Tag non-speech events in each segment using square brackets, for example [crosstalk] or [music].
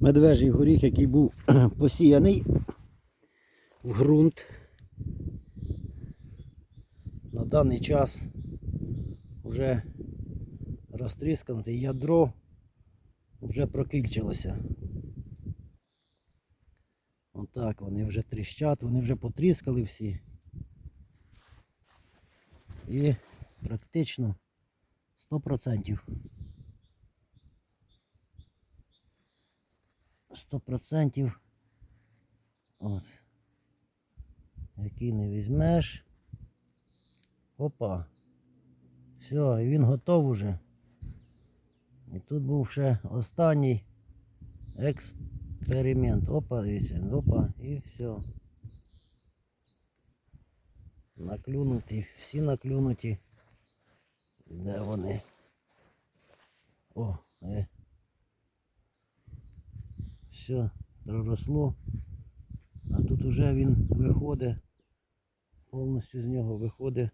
медвежий горіх, який був [clears throat] посіяний в ґрунт. На даний час вже розтріскане ядро вже прокільчилося. Отак вони вже тріщать, вони вже потріскали всі. І практично 100%. 100% от. Який не візьмеш. Опа. Все, і він готов уже. І тут був ще останній експеримент. Опа, дивіться, опа, і все. Наклюнуті, всі наклюнуті. Де вони? О, е. Все, проросло. А тут уже він виходить, повністю з нього виходить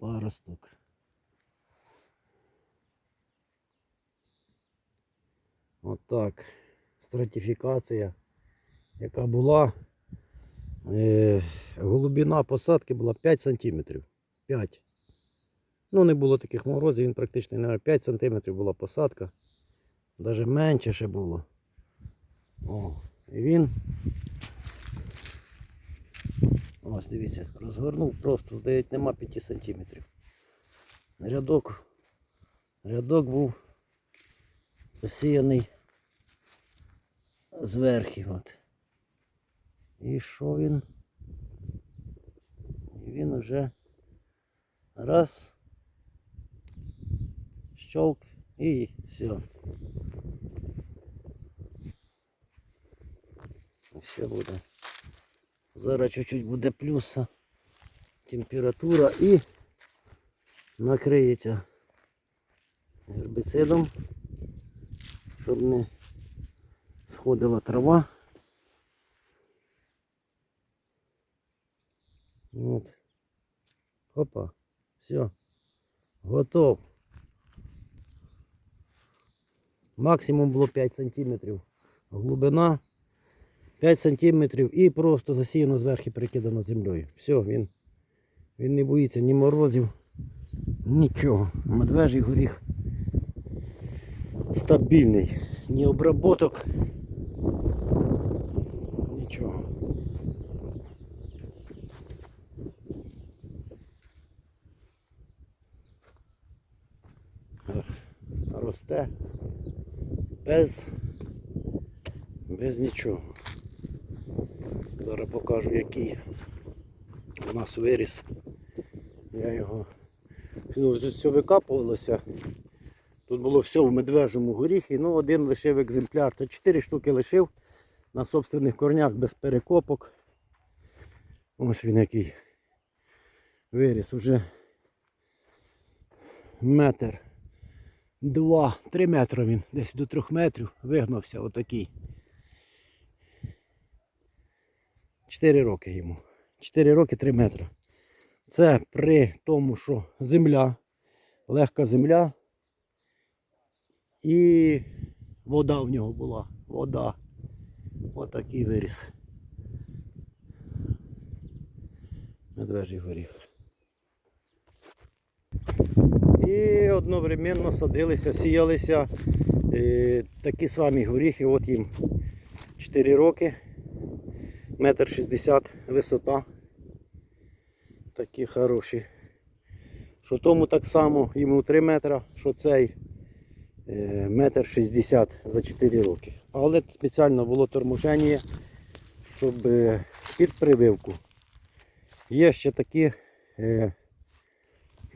паросток. Отак. Стратифікація, яка була. Е, глибина посадки була 5 см. 5. Ну, не було таких морозів, він практично не 5 см була посадка. Навіть менше ще було. О, і він. Ось дивіться, розгорнув просто, здається, нема 5 см. Рядок. Рядок був посіяний зверху. От. І що він? І він уже раз, щелк і все. Все буде. Зараз чуть-чуть буде плюса температура і накриється гербіцидом, щоб не сходила трава. От. Опа. Все. Готов. Максимум було 5 сантиметрів. Глибина 5 сантиметрів і просто засіяно зверху перекидано землею. Все, він, він не боїться ні морозів, нічого. Медвежий горіх стабільний. Ні обработок. Нічого. Росте без, без нічого. Зараз покажу який у нас виріс. Я його ну, все викапувалося. Тут було все в медвежому горіхі, ну один лишив екземпляр, то 4 штуки лишив на собственних корнях без перекопок. Ось він який виріс уже метр, два, три метри він, десь до трьох метрів вигнався отакий. 4 роки йому. 4 роки 3 метри. Це при тому, що земля, легка земля і вода в нього була. Вода. Отакий виріс. Медвежий горіх. І одновременно садилися, сіялися е, такі самі горіхи, от їм 4 роки метр шістдесят висота. Такі хороші. Що тому так само йому 3 метра, що цей е, метр шістдесят за 4 роки. Але спеціально було торможення, щоб е, під прививку. Є ще такі е,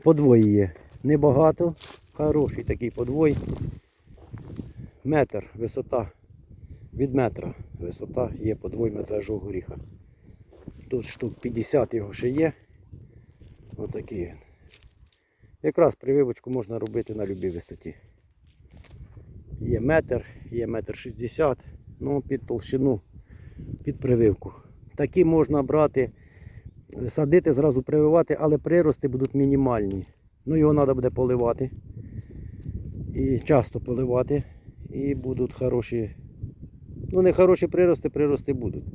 подвої є. Небагато, хороший такий подвой. Метр висота від метра висота є подвой медвежого горіха. Тут штук 50 його ще є. Отакий він. Якраз прививочку можна робити на будь-якій висоті. Є метр, є метр 60, ну під толщину, під прививку. Такі можна брати, садити, зразу прививати, але прирости будуть мінімальні. Ну його треба буде поливати. І часто поливати. І будуть хороші. Ну, не хороші прирости, прирости будуть.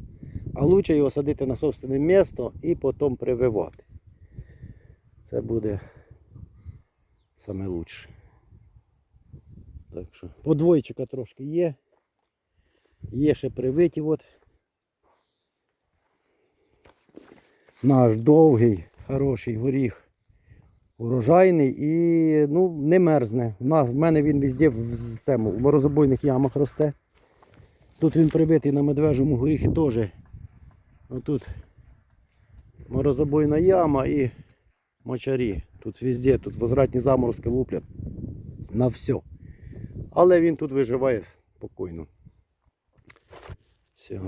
А лучше його садити на собственне місто і потім прививати. Це буде лучше. Так що подвойчика трошки є. Є ще привиті от. Наш довгий, хороший горіх. Урожайний і ну, не мерзне. В мене він везде в, цьому, в морозобойних ямах росте. Тут він прибитий на медвежому горіхі теж. Отут морозобойна яма і мочарі. Тут везде, тут возвратні заморозки луплять на все. Але він тут виживає спокійно. Все.